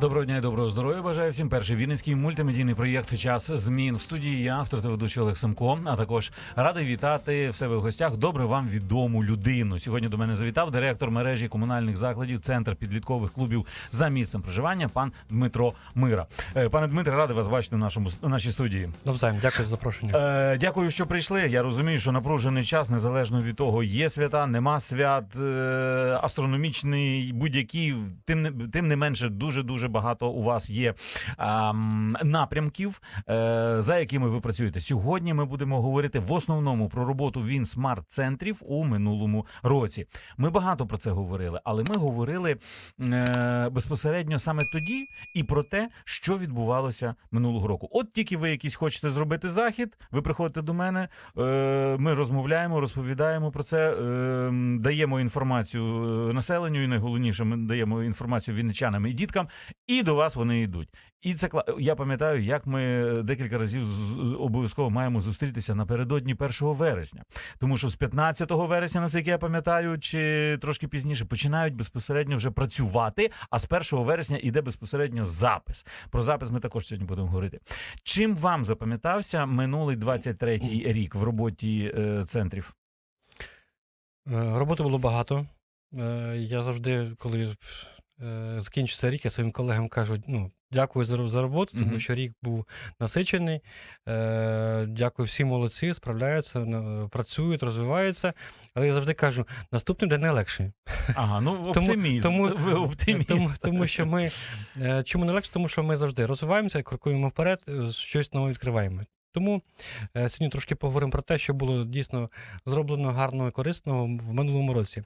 Доброго дня і доброго здоров'я. Бажаю всім перший вінницький мультимедійний проєкт Час змін в студії. Я автор та ведучий Олег Семко. А також радий вітати в себе в гостях добре вам відому людину. Сьогодні до мене завітав директор мережі комунальних закладів, центр підліткових клубів за місцем проживання, пан Дмитро Мира. Е, Пане Дмитре, радий вас бачити в нашому в нашій студії. Навзаєм, дякую за запрошення. Е, дякую, що прийшли. Я розумію, що напружений час, незалежно від того, є свята, нема свят, е, астрономічний, будь-які. Тим не тим не менше, дуже дуже багато у вас є ем, напрямків, е, за якими ви працюєте. Сьогодні ми будемо говорити в основному про роботу він смарт центрів у минулому році. Ми багато про це говорили, але ми говорили е, безпосередньо саме тоді і про те, що відбувалося минулого року. От тільки ви якийсь хочете зробити захід, ви приходите до мене, е, ми розмовляємо, розповідаємо про це, е, даємо інформацію е, населенню, і найголовніше, ми даємо інформацію вінничанам і діткам, і до вас вони йдуть. І це я пам'ятаю, як ми декілька разів обов'язково маємо зустрітися напередодні 1 вересня. Тому що з 15 вересня, наскільки я пам'ятаю, чи трошки пізніше починають безпосередньо вже працювати. А з 1 вересня іде безпосередньо запис. Про запис ми також сьогодні будемо говорити. Чим вам запам'ятався минулий 23-й рік в роботі е, центрів? Е, Роботи було багато. Е, Я завжди, коли е, закінчиться рік, я своїм колегам кажу: ну, дякую за, за роботу, тому що рік був насичений. Е, Дякую, всі молодці, справляються, працюють, розвиваються. Але я завжди кажу: наступний день найлегший. Ага, ну Тому- оптиміст. тому- ви оптиміст. Тому, тому що ми е, чому не легше? Тому що ми завжди розвиваємося, крокуємо вперед, е, щось нове відкриваємо. Тому е, сьогодні трошки поговоримо про те, що було дійсно зроблено гарно і корисно в минулому році.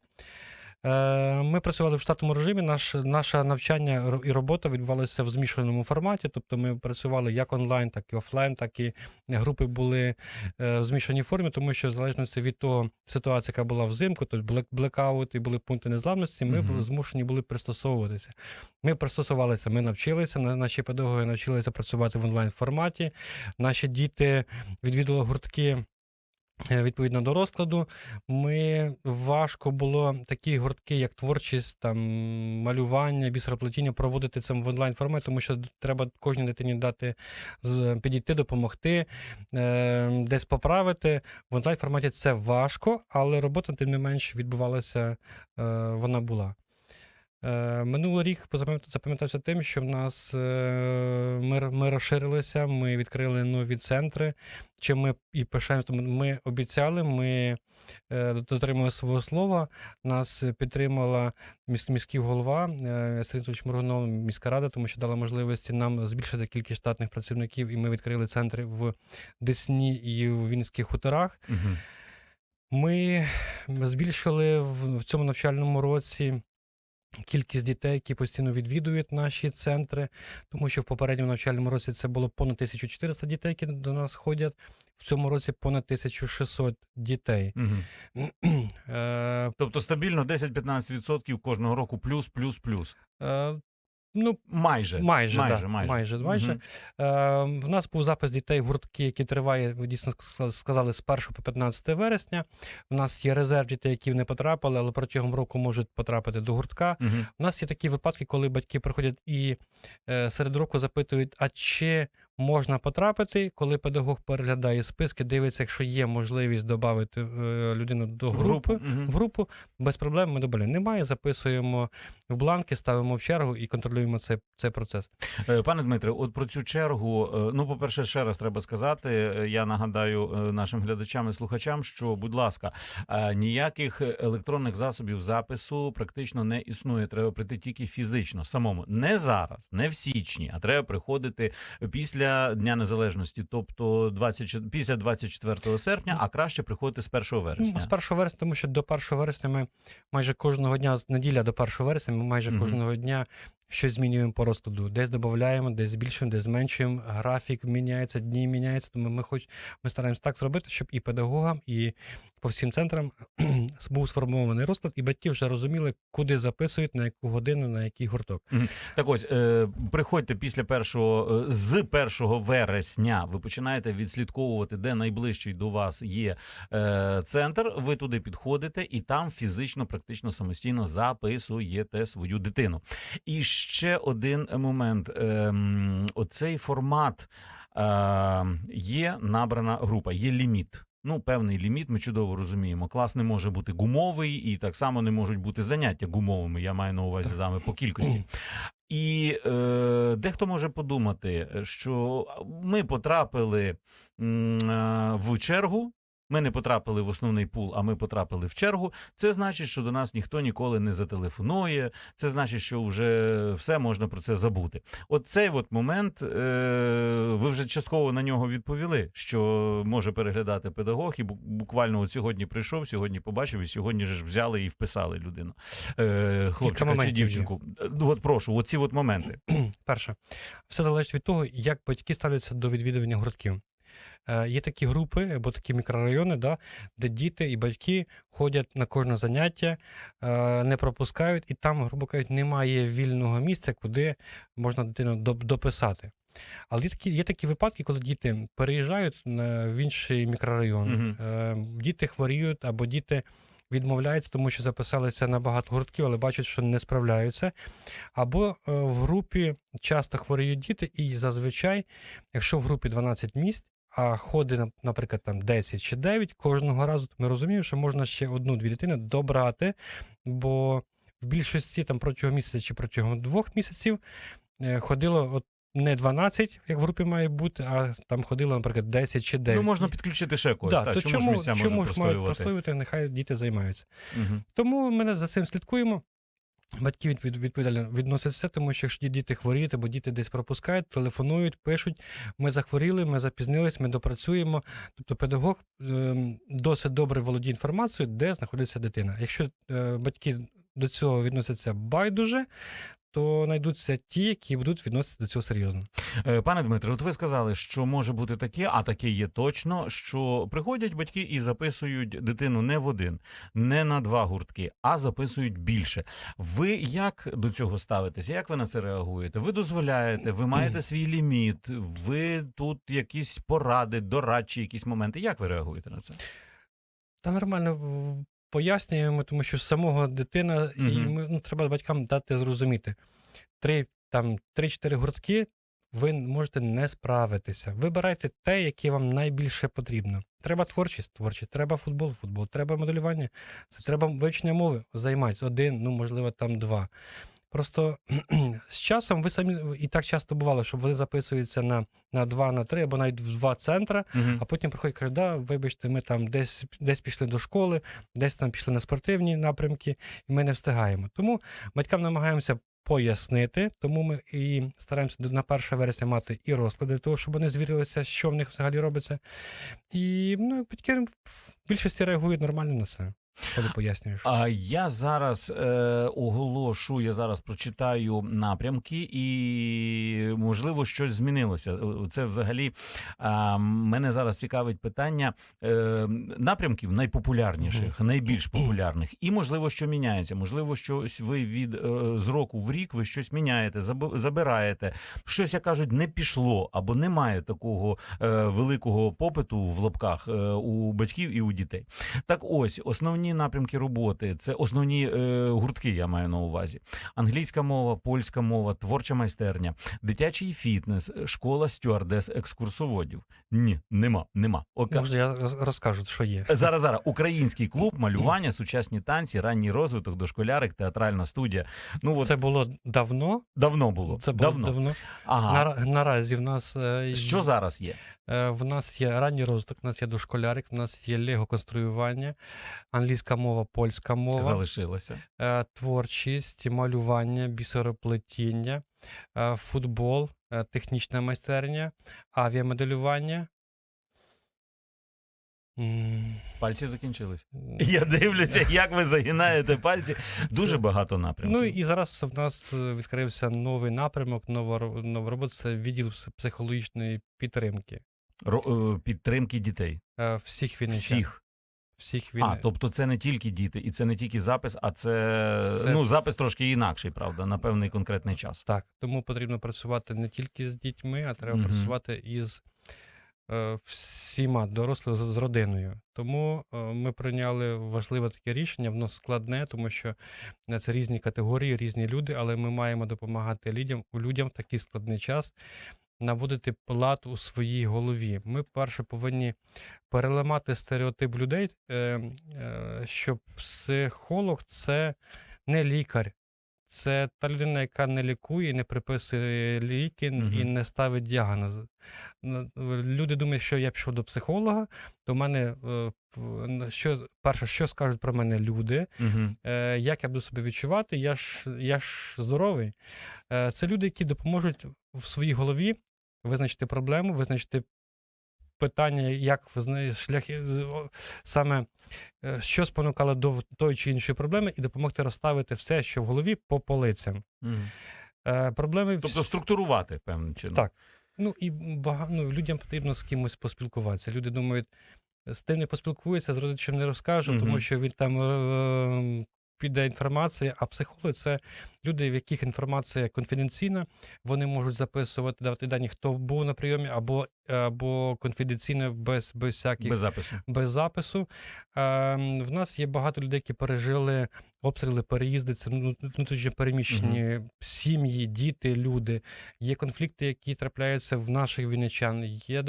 Е, Ми працювали в штатному режимі. Наш, наше навчання і робота відбувалися в змішаному форматі. Тобто ми працювали як онлайн, так і офлайн, так і групи були е, в змішаній формі, тому що в залежності від того ситуації, яка була взимку, то блек, блекаут і були пункти незламності, ми Мгм. змушені були пристосовуватися. Ми пристосувалися, ми навчилися, наші педагоги навчилися працювати в онлайн форматі. Наші діти відвідували гуртки. Е, Відповідно до розкладу, ми важко було такі гуртки, як творчість, там малювання, бісероплетіння, проводити це в онлайн форматі, тому що треба кожній дитині дати підійти, допомогти, е, десь поправити. В онлайн форматі це важко, але робота, тим не менш, відбувалася, е, вона була. Е, Минулий рік запам'ятався тим, що в нас е, ми, ми розширилися, ми відкрили нові центри. Чим ми і пишаємо, ми обіцяли, ми е, дотримали свого слова. Нас підтримала міс, міський голова Сергій Моргунов, міська рада, тому що дала можливості нам збільшити кількість штатних працівників, і ми відкрили центри в Десні і в Вінницьких хуторах. Мгм. Ми збільшили в, в цьому навчальному році кількість дітей, які постійно відвідують наші центри, тому що в попередньому навчальному році це було понад 1400 дітей, які до нас ходять. В цьому році понад 1600 дітей. Е, Тобто стабільно 10-15% кожного року, плюс, плюс, плюс. Ну, Майже. майже, майже, да, майже. майже, майже. Мгм. Е, в нас був запис дітей в гуртки, який триває, ви дійсно сказали, з 1 по 15 вересня. У нас є резерв дітей, які не потрапили, але протягом року можуть потрапити до гуртка. Мгм. У нас є такі випадки, коли батьки приходять і е, серед року запитують, а чи можна потрапити, коли педагог переглядає списки, дивиться, якщо є можливість додати е, людину до В групи. Мгм. В групу без проблем ми добавляємо. Немає, записуємо в бланки, ставимо в чергу і контролюємо цей, цей процес. Е, Пане Дмитре, от про цю чергу. е, Ну, по-перше, ще раз треба сказати. е, Я нагадаю нашим глядачам і слухачам, що, будь ласка, ніяких електронних засобів запису практично не існує. Треба прийти тільки фізично, самому. Не зараз, не в січні, а треба приходити після Дня Незалежності, тобто 20, після 24 серпня, а краще приходити з 1 вересня. Ну, з 1 вересня, тому що до 1 вересня ми майже кожного дня, з неділя до 1 вересня, ми майже кожного дня щось змінюємо по розкладу. Десь додаємо, десь збільшуємо, десь зменшуємо. Графік міняється, дні міняються. Тому ми хоч ми стараємося так зробити, щоб і педагогам, і по всім центрам був сформований розклад, і батьки вже розуміли, куди записують, на яку годину, на який гурток. Так ось, е, приходьте після першого е, з 1 вересня. Ви починаєте відслідковувати, де найближчий до вас є е, центр. Ви туди підходите і там фізично, практично самостійно записуєте свою дитину. І ще один момент. Ем, оцей формат е, є набрана група, є ліміт. Ну, певний ліміт, ми чудово розуміємо. Клас не може бути гумовий, і так само не можуть бути заняття гумовими. Я маю на увазі з вами по кількості. І е, дехто може подумати, що ми потрапили е, в чергу. Ми не потрапили в основний пул, а ми потрапили в чергу. Це значить, що до нас ніхто ніколи не зателефонує. Це значить, що вже все можна про це забути. От цей от момент, е, ви вже частково на нього відповіли, що може переглядати педагог, і бу- буквально от сьогодні прийшов, сьогодні побачив, і сьогодні ж взяли і вписали людину. Е, хлопчика чи дівчинку. Е, От прошу, оці от моменти. Перше, все залежить від того, як батьки ставляться до відвідування гуртків. Е, є такі групи або такі мікрорайони, да, де діти і батьки ходять на кожне заняття, е, не пропускають, і там, грубо кажучи, немає вільного місця, куди можна дитину дописати. Але є такі, є такі випадки, коли діти переїжджають в інший мікрорайон, е, діти хворіють або діти відмовляються, тому що записалися на багато гуртків, але бачать, що не справляються. Або в групі часто хворіють діти, і зазвичай, якщо в групі 12 місць, а ходи, нап- наприклад, там 10 чи 9, кожного разу то ми розуміємо, що можна ще одну-дві дитини добрати, бо в більшості там протягом місяця чи протягом двох місяців е, ходило от не 12, як в групі має бути, а там ходило, наприклад, 10 чи 9. Ну, можна підключити ще когось. да, так, то чому, чому, ж місця чому можна простоювати? простоювати, нехай діти займаються. Угу. Тому ми за цим слідкуємо. Батьки від, відповідально відносяться, тому що якщо діти хворіють або діти десь пропускають, телефонують, пишуть, ми захворіли, ми запізнились, ми допрацюємо. Тобто педагог ем, досить добре володіє інформацією, де знаходиться дитина. Якщо е, батьки до цього відносяться байдуже, то знайдуться ті, які будуть відноситися до цього серйозно. Е, Пане Дмитре, от ви сказали, що може бути таке, а таке є точно, що приходять батьки і записують дитину не в один, не на два гуртки, а записують більше. Ви як до цього ставитеся? Як ви на це реагуєте? Ви дозволяєте, ви маєте свій ліміт, ви тут якісь поради, дорадчі якісь моменти. Як ви реагуєте на це? Та нормально пояснюємо, тому що з самого дитина, і ми, ну, треба батькам дати зрозуміти. Три, там, 3-4 гуртки ви можете не справитися. Вибирайте те, яке вам найбільше потрібно. Треба творчість, творчість, треба футбол, футбол, треба моделювання, це треба вивчення мови, займайтесь один, ну, можливо, там два. Просто з часом ви самі і так часто бувало, що вони записуються на, на два, на три або навіть в два центра, Угу. а потім приходять кажуть, да, вибачте, ми там десь, десь пішли до школи, десь там пішли на спортивні напрямки, і ми не встигаємо. Тому батькам намагаємося пояснити, тому ми і стараємося на 1 вересня мати і розклади, того, щоб вони звірилися, що в них взагалі робиться. І ну, батьки в більшості реагують нормально на це, коли пояснюєш. А я зараз е, оголошу, я зараз прочитаю напрямки, і можливо щось змінилося. Е, Це взагалі а, мене зараз цікавить питання е, напрямків найпопулярніших, найбільш популярних, і можливо, що міняється. Можливо, щось ви від е, з року в рік ви щось міняєте, забираєте. Щось як кажуть, не пішло або немає такого е, великого попиту в лапках е, у батьків і у дітей. Так ось основні напрямки роботи це основні е, гуртки, я маю на увазі: англійська мова, польська мова, творча майстерня, дитячий фітнес, школа стюардес, екскурсоводів. Ні, нема, нема. Ока... Може, я розкажу, що є. Зараз зараз український клуб, малювання, сучасні танці, ранній розвиток, дошколярик, театральна студія. Ну от Це було давно. давно було. Це було давно. давно. Ага. Нара- наразі в нас е, Що зараз є? Е, В нас є ранній розвиток, в нас є дошколярик, в нас є лего-конструювання, англійська мова, польська мова, Залишилося. е, творчість, малювання, бісероплетіння, е, футбол, технічна майстерня, авіамоделювання. Пальці закінчились. Я дивлюся, як ви загинаєте пальці. Дуже багато напрямків. Ну і зараз в нас відкрився новий напрямок, нова, нова робота це відділ психологічної підтримки Ро- е, підтримки дітей. е, всіх війни. Всіх. Всіх А, тобто це не тільки діти, і це не тільки запис, а це, Це- ну запис трошки інакший, правда, на певний конкретний час. Так, тому потрібно працювати не тільки з дітьми, а треба Мгм. працювати із е, всіма дорослими з з родиною. Тому е, ми прийняли важливе таке рішення. Воно складне, тому що е, це різні категорії, різні люди, але ми маємо допомагати людям, людям в такий складний час наводити лад у своїй голові. Ми перше повинні переламати стереотип людей, е, е, що психолог це не лікар. Це та людина, яка не лікує, не приписує ліки і не ставить діагноз. Люди думають, що я пішов до психолога, то в мене е, що, перше, що скажуть про мене люди, Угу. як я буду себе відчувати, я ж, я ж здоровий. Це люди, які допоможуть в своїй голові визначити проблему, визначити питання, як шляхи, саме е, що спонукало до тої чи іншої проблеми, і допомогти розставити все, що в голові, по полицям. Е, проблеми Тобто структурувати певним чином. Так. Ну і бага... ну, людям потрібно з кимось поспілкуватися. Люди думають, з тим не поспілкуються, з родичем не розкажу, Мгм. тому що він там е, піде інформація. А психологи це люди, в яких інформація конфіденційна. Вони можуть записувати, давати дані, хто був на прийомі, або, або конфіденційно без, без всяких Без запису. без запису. Е, в нас є багато людей, які пережили обстріли, переїзди, це ну, внутрішньо переміщені сім'ї, діти, люди. Є конфлікти, які трапляються в наших вінничан. Є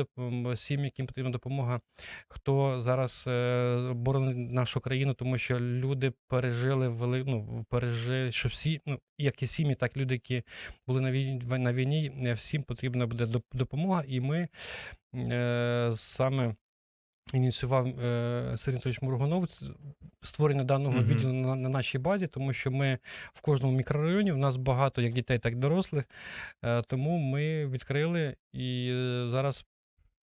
сім'ї, яким потрібна допомога. Хто зараз е, боронить нашу країну, тому що люди пережили вели, ну, пережили, що всі, ну, як і сім'ї, так і люди, які були на війні, на війні, е, всім потрібна буде доп- допомога, і ми е, саме ініціював е, Сергій Анатолійович Мургунов створення даного Мгм. відділу на, на нашій базі, тому що ми в кожному мікрорайоні, в нас багато як дітей, так і дорослих. Е, тому ми відкрили і е, зараз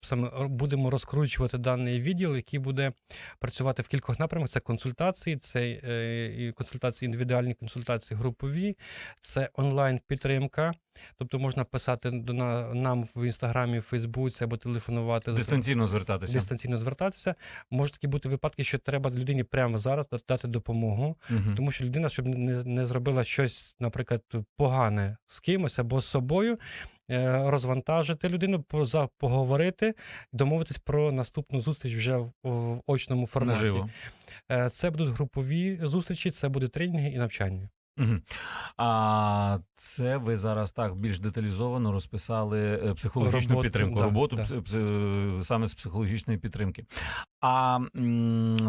саме будемо розкручувати даний відділ, який буде працювати в кількох напрямках. Це консультації, це е, консультації, індивідуальні консультації, групові, це онлайн-підтримка. Тобто можна писати до на, нам в інстаграмі, в Фейсбуці або телефонувати Дистанційно звертатися. дистанційно звертатися. Може такі бути випадки, що треба людині прямо зараз да- дати допомогу, Мгм. тому що людина, щоб не, не зробила щось, наприклад, погане з кимось або з собою, розвантажити людину, по- поговорити, домовитись про наступну зустріч вже в, очному форматі. Наживо. Е, Це будуть групові зустрічі, це будуть тренінги і навчання. Мгм. А це ви зараз так більш деталізовано розписали е, психологічну Роботу, підтримку, да, роботу да. саме з психологічної підтримки. А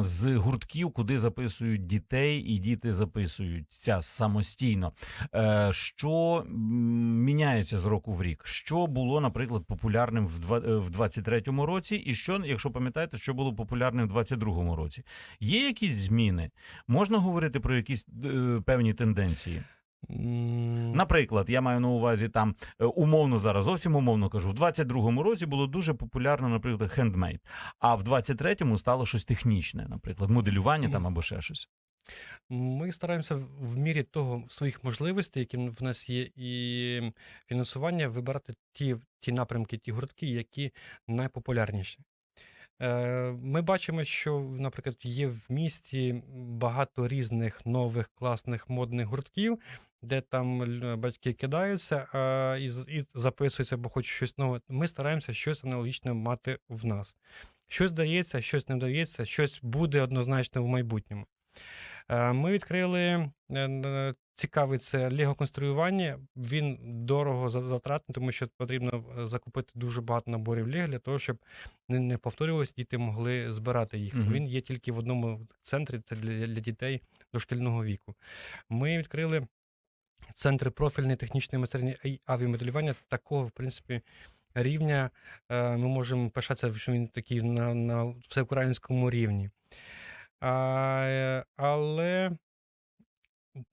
з гуртків, куди записують дітей, і діти записуються самостійно. Е, Що міняється з року в рік? Що було, наприклад, популярним в два- е, в 23-му році, і що, якщо пам'ятаєте, що було популярним в 22-му році? Є якісь зміни? Можна говорити про якісь е, певні тенденції? Наприклад, я маю на увазі там е, умовно зараз, зовсім умовно кажу, в 22-му році було дуже популярно, наприклад, хендмейд, а в 23-му стало щось технічне, наприклад, моделювання там або ще щось. Ми стараємося в мірі того своїх можливостей, які в нас є, і фінансування, вибирати ті, ті напрямки, ті гуртки, які найпопулярніші. Е, Ми бачимо, що, наприклад, є в місті багато різних нових класних модних гуртків, де там батьки кидаються і, записуються, бо хочуть щось нове. Ми стараємося щось аналогічне мати в нас. Щось дається, щось не вдається, щось буде однозначно в майбутньому. Е, Ми відкрили е, цікавий це лего-конструювання. Він дорого затратний, тому що потрібно е, закупити дуже багато наборів лего для того, щоб не, повторювалося, діти могли збирати їх. Мгм. Він є тільки в одному центрі, це для, для дітей дошкільного віку. Ми відкрили центри профільної технічної майстерні авіамоделювання. Такого, в принципі, рівня е, ми можемо пишатися, що він такий на, на всеукраїнському рівні. А, е, але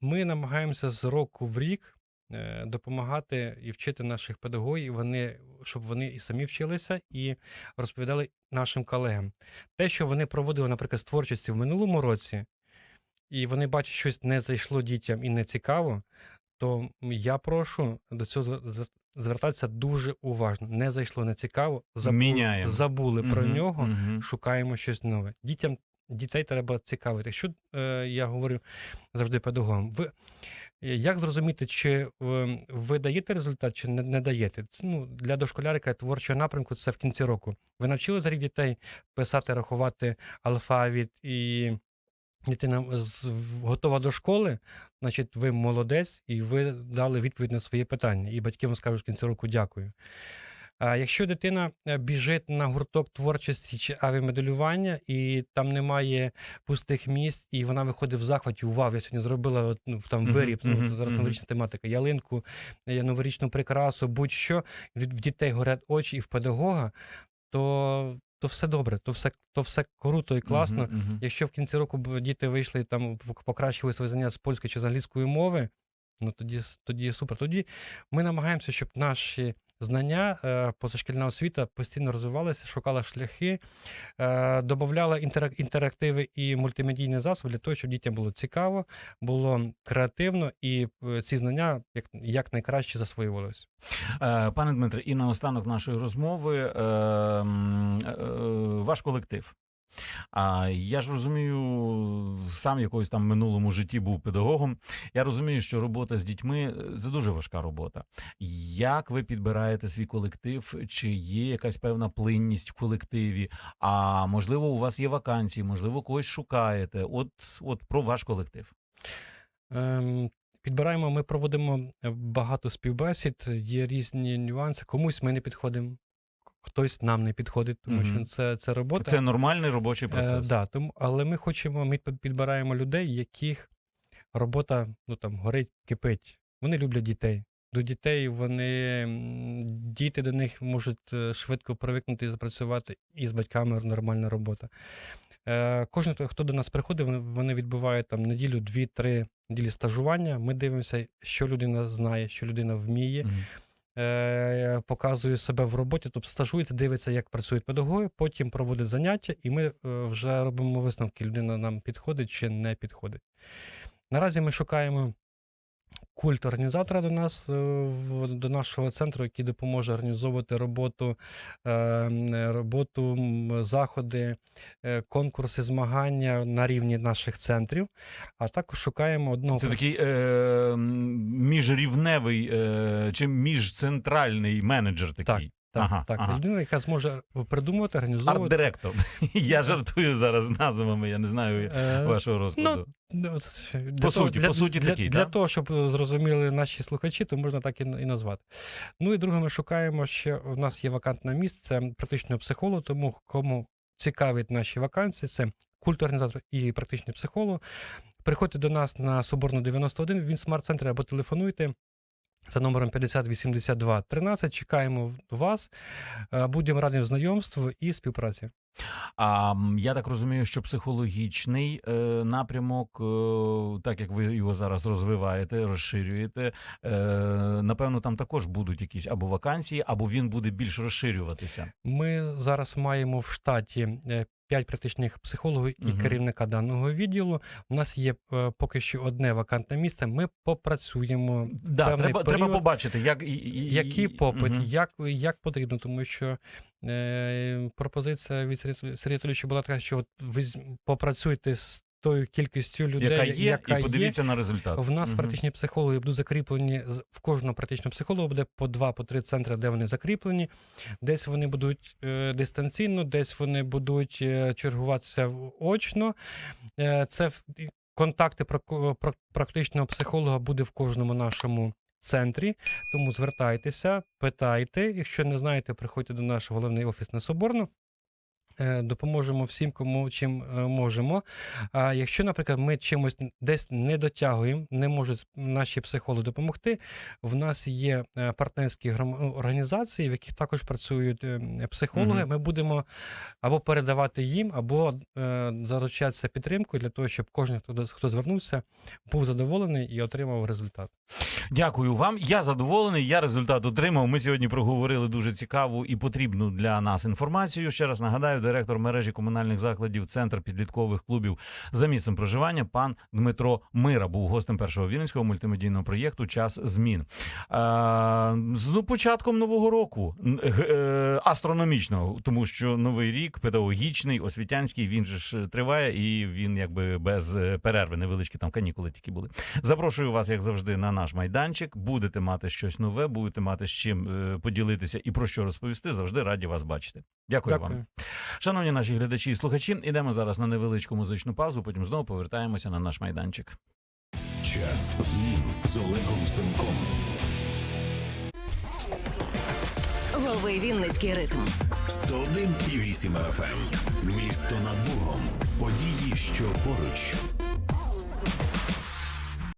ми намагаємося з року в рік е, допомагати і вчити наших педагогів, вони, щоб вони і самі вчилися, і розповідали нашим колегам. Те, що вони проводили, наприклад, з творчості в минулому році, і вони бачать, що щось не зайшло дітям і не цікаво, то я прошу до цього зв- зв- звертатися дуже уважно. Не зайшло, не цікаво, забули, Міняємо. забули про нього мгм. шукаємо щось нове. Дітям, дітей треба цікавити. Що е, я говорю завжди педагогам? Ви Е, Як зрозуміти, чи е, ви даєте результат, чи не, не даєте? Це, ну, для дошколярика творчого напрямку це в кінці року. Ви навчили за рік дітей писати, рахувати алфавіт і дитина готова до школи, значить, ви молодець і ви дали відповідь на своє питання. І батьки вам скажуть в кінці року дякую. А якщо дитина е, біжить на гурток творчості чи авіамоделювання, і там немає пустих місць, і вона виходить в захваті, вау, я сьогодні зробила от, ну, там виріб, ну, зараз мгм. новорічна тематика, ялинку, е, новорічну прикрасу, будь-що, в дітей горять очі і в педагога, то, то все добре, то все, то все круто і класно. Мгм, мгм. Якщо в кінці року діти вийшли там пок- покращили свої знання з польської чи з англійської мови, ну тоді, тоді супер. Тоді ми намагаємося, щоб наші знання, е, позашкільна освіта постійно розвивалася, шукала шляхи, е, додавала інтерактиви і мультимедійні засоби для того, щоб дітям було цікаво, було креативно і е, ці знання як, як найкраще засвоювалися. Пане Дмитре, і наостанок нашої розмови е, м, е, ваш колектив. А я ж розумію, сам якоюсь там минулому житті був педагогом. Я розумію, що робота з дітьми е, це дуже важка робота. Як ви підбираєте свій колектив? Чи є якась певна плинність в колективі? А можливо, у вас є вакансії, можливо, когось шукаєте? От, от про ваш колектив. Ем, Підбираємо, ми проводимо е, багато співбесід, є різні нюанси. Комусь ми не підходимо, хтось нам не підходить, тому Мгм. що це, це робота. Це нормальний робочий Е, процес. да, тому, але ми хочемо, ми підбираємо людей, яких робота ну, там, горить, кипить. Вони люблять дітей. До дітей вони, діти до них можуть е, швидко привикнути і запрацювати, і з батьками нормальна робота. Е, Кожен, хто- до нас приходить, вони- відбувають там неділю, дві-три неділі стажування. Ми дивимося, що людина знає, що людина вміє Мгм. Е, показує себе в роботі, тобто стажується, дивиться, як працюють педагоги, потім проводить заняття, і ми е, вже робимо висновки, людина нам підходить чи не підходить. Наразі ми шукаємо культ організатора до нас, е, до нашого центру, який допоможе організовувати роботу, е, роботу, заходи, е, конкурси, змагання на рівні наших центрів. А також шукаємо одного Це такий е, міжрівневий е, чи міжцентральний менеджер такий. так, ага, так, ага. людина, яка зможе придумувати, організовувати. Арт-директор. Я жартую зараз назвами, я не знаю Е, вашого розкладу. Ну, для По того- суті, для, по суті для, такий, для так? того, щоб зрозуміли наші слухачі, то можна так і, і назвати. Ну і друге, ми шукаємо, що у нас є вакантне місце практичного психолога, тому кому цікавить наші вакансії, це культурорганізатор і практичний психолог. Приходьте до нас на Соборну 91, він смарт-центрі або телефонуйте. За номером 50 82 13 чекаємо вас. Е, Будемо раді знайомству і співпраці. А я так розумію, що психологічний е, напрямок, е, так як ви його зараз розвиваєте, розширюєте, е, напевно, там також будуть якісь або вакансії, або він буде більш розширюватися. Ми зараз маємо в штаті 5 практичних психологів і угу. керівника даного відділу. У нас є е, поки що одне вакантне місце. Ми попрацюємо. Да, треба, треба побачити, як і- і- Який попит, угу. як, як потрібно, тому що е, пропозиція від Сергія Анатолійовича- була така, що от ви попрацюйте з тою кількістю людей, яка є, яка і подивіться на результат. в нас Мгм. практичні психологи будуть закріплені в кожного практичного психолога буде по два, по три центри, де вони закріплені. Десь вони будуть е, дистанційно, десь вони будуть е, чергуватися очно. Е, це контакти про, про практичного психолога буде в кожному нашому центрі. Тому звертайтеся, питайте. Якщо не знаєте, приходьте до нашого головний офіс на Соборну. Е, Допоможемо всім, кому чим е, можемо. А якщо, наприклад, ми чимось десь не дотягуємо, не можуть наші психологи допомогти. В нас є е, партнерські організації, в яких також працюють психологи. Мгм. Ми будемо або передавати їм, або заручатися підтримкою для того, щоб кожен, хто, хто звернувся, був задоволений і отримав результат. Дякую вам. Я задоволений. Я результат отримав. Ми сьогодні проговорили дуже цікаву і потрібну для нас інформацію. Ще раз нагадаю, директор мережі комунальних закладів Центр підліткових клубів за місцем проживання, пан Дмитро Мира, був гостем першого вінницького мультимедійного проєкту Час змін. Е, з початком нового року. Е, астрономічно, тому що новий рік педагогічний, освітянський, він же ж триває, і він якби без е, перерви, невеличкі там канікули тільки були. Запрошую вас, як завжди, на наш майданчик. Будете мати щось нове, будете мати з чим е, поділитися і про що розповісти. Завжди раді вас бачити. Дякую, вам. Шановні наші глядачі і слухачі, ідемо зараз на невеличку музичну паузу. Потім знову повертаємося на наш майданчик. Час змін з Олегом Семком. Лови Вінницький ритм. 101,8 FM. Місто над Богом. Події, що поруч.